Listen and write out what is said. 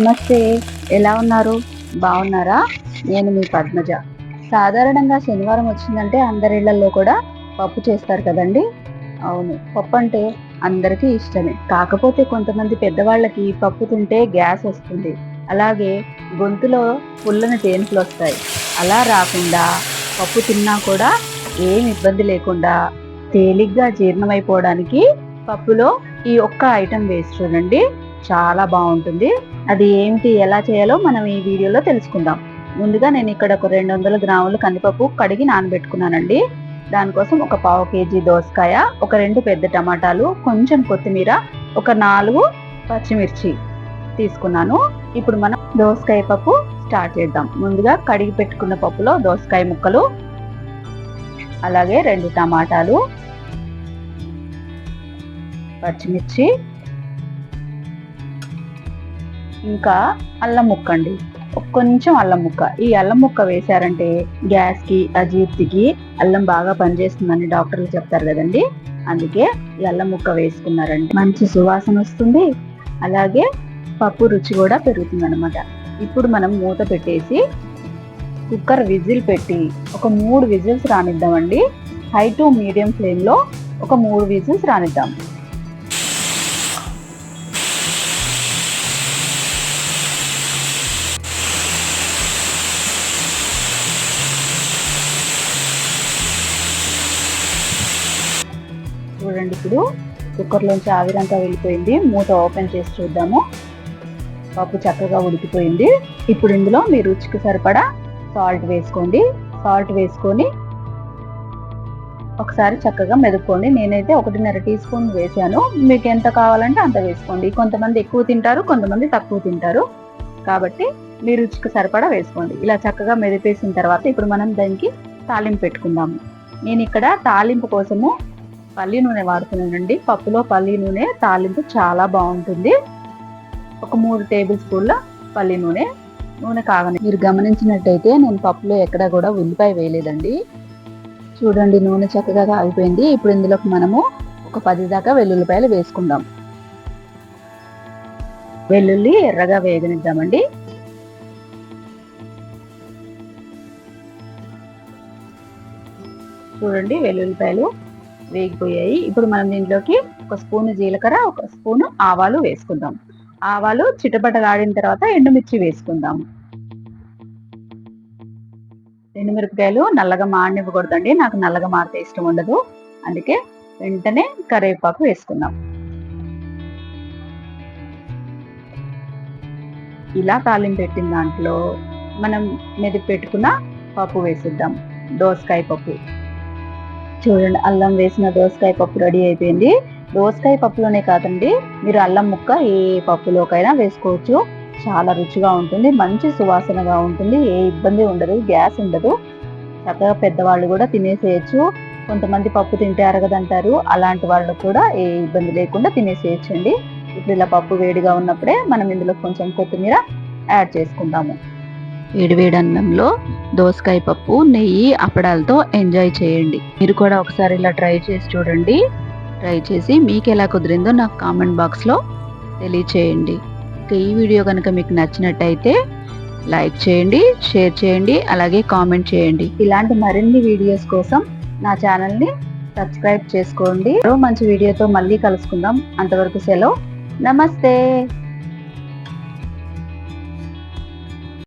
నమస్తే ఎలా ఉన్నారు? బాగున్నారా? నేను మీ పద్మజ. సాధారణంగా శనివారం వచ్చిందంటే అందరి ఇళ్ళలో కూడా పప్పు చేస్తారు కదండి? అవును పప్పు అంటే అందరికీ ఇష్టమే. కాకపోతే కొంతమంది పెద్దవాళ్ళకి పప్పు తింటే గ్యాస్ వస్తుంది. అలాగే గొంతులో పుల్లని తేన్పులు వస్తాయి. అలా రాకుండా పప్పు తిన్నా కూడా ఏం ఇబ్బంది లేకుండా తేలిగ్గా జీర్ణమైపోవడానికి పప్పులో ఈ ఒక్క ఐటెం వేసి చూడండి. చాలా బాగుంటుంది. అది ఏమిటి ఎలా చేయాలో మనం ఈ వీడియోలో తెలుసుకుందాం. ముందుగా నేను ఇక్కడ ఒక రెండు వందల గ్రాములు కందిపప్పు కడిగి నానబెట్టుకున్నానండి. దానికోసం ఒక పావు కేజీ దోసకాయ ఒక రెండు పెద్ద టమాటాలు కొంచెం కొత్తిమీర ఒక నాలుగు పచ్చిమిర్చి తీసుకున్నాను. ఇప్పుడు మనం దోసకాయ పప్పు స్టార్ట్ చేద్దాం. ముందుగా కడిగి పెట్టుకున్న పప్పులో దోసకాయ ముక్కలు అలాగే రెండు టమాటాలు పచ్చిమిర్చి ఇంకా అల్లం ముక్క అండి. కొంచెం అల్లం ముక్క. ఈ అల్లం ముక్క వేశారంటే గ్యాస్కి అజీర్తికి అల్లం బాగా పనిచేస్తుందని డాక్టర్లు చెప్తారు కదండి. అందుకే ఈ అల్లం ముక్క వేసుకున్నారండి. మంచి సువాసన వస్తుంది. అలాగే పప్పు రుచి కూడా పెరుగుతుంది అనమాట ఇప్పుడు మనం మూత పెట్టేసి కుక్కర్ విజిల్ పెట్టి ఒక మూడు విజిల్స్ రానిద్దామండి. హై టు మీడియం ఫ్లేమ్లో ఒక మూడు విజిల్స్ రానిద్దాం. చూడండి ఇప్పుడు. కుక్కర్లోంచి ఆవిరంతా వెళ్ళిపోయింది. మూత ఓపెన్ చేసి చూద్దాము. పప్పు చక్కగా ఉడికిపోయింది. ఇప్పుడు ఇందులో మీ రుచికి సరిపడా సాల్ట్ వేసుకోండి. సాల్ట్ వేసుకొని ఒకసారి చక్కగా మెదుపుకోండి. నేనైతే ఒకటిన్నర టీ స్పూన్ వేసాను. మీకు ఎంత కావాలంటే అంత వేసుకోండి. కొంతమంది ఎక్కువ తింటారు కొంతమంది తక్కువ తింటారు. కాబట్టి మీ రుచికి సరిపడా వేసుకోండి. ఇలా చక్కగా మెదిపేసిన తర్వాత ఇప్పుడు మనం దానికి తాలింపు పెట్టుకుందాము. నేను ఇక్కడ తాలింపు కోసము పల్లి నూనె వాడుతున్నానండి. పప్పులో పల్లి నూనె తాలింపు చాలా బాగుంటుంది. ఒక మూడు టేబుల్ స్పూన్ల పల్లి నూనె నూనె కాగని. మీరు గమనించినట్టయితే నేను పప్పులో ఎక్కడ కూడా ఉల్లిపాయ వేయలేదండి. చూడండి నూనె చక్కగా కాగిపోయింది. ఇప్పుడు ఇందులోకి మనము ఒక పది దాకా వెల్లుల్లిపాయలు వేసుకుందాం. వెల్లుల్లి ఎర్రగా వేగనిద్దామండి. చూడండి వెల్లుల్లిపాయలు వేగిపోయాయి. ఇప్పుడు మనం దీంట్లోకి ఒక స్పూను జీలకర్ర ఒక స్పూను ఆవాలు వేసుకుందాం. ఆవాలు చిటపటలాడిన తర్వాత ఎండుమిర్చి వేసుకుందాం. ఎండుమిరపకాయలు నల్లగా మాడనివ్వకూడదండి. నాకు నల్లగా మారితే ఇష్టం ఉండదు. అందుకే వెంటనే కరివేపాకు వేసుకుందాం. ఇలా తాలింపు పెట్టిన దాంట్లో మనం మెదిపి పెట్టుకున్న పప్పు వేసిద్దాం. దోసకాయ పప్పు. చూడండి అల్లం వేసిన దోసకాయ పప్పు రెడీ అయిపోయింది. దోసకాయ పప్పులోనే కాదండి మీరు అల్లం ముక్క ఏ పప్పులోకైనా వేసుకోవచ్చు. చాలా రుచిగా ఉంటుంది మంచి సువాసనగా ఉంటుంది ఏ ఇబ్బంది ఉండదు గ్యాస్ ఉండదు. చక్కగా పెద్దవాళ్ళు కూడా తినేసేయచ్చు. కొంతమంది పప్పు తింటే అరగదంటారు అలాంటి వాళ్ళు కూడా ఏ ఇబ్బంది లేకుండా తినేసేయచ్చండి. ఇప్పుడు ఇలా పప్పు వేడిగా ఉన్నప్పుడే మనం ఇందులో కొంచెం కొత్తిమీర యాడ్ చేసుకుందాము. వేడివేడి అన్నంలో దోసకాయ పప్పు నెయ్యి అప్పడాలతో ఎంజాయ్ చేయండి. మీరు కూడా ఒకసారి ఇలా ట్రై చేసి చూడండి. ట్రై చేసి మీకు ఎలా కుదిరిందో నాకు కామెంట్ బాక్స్లో తెలియచేయండి. ఇక ఈ వీడియో కనుక మీకు నచ్చినట్టయితే లైక్ చేయండి షేర్ చేయండి అలాగే కామెంట్ చేయండి. ఇలాంటి మరిన్ని వీడియోస్ కోసం నా ఛానల్ని సబ్స్క్రైబ్ చేసుకోండి. మరో మంచి వీడియోతో మళ్ళీ కలుసుకుందాం. అంతవరకు సెలవు. నమస్తే!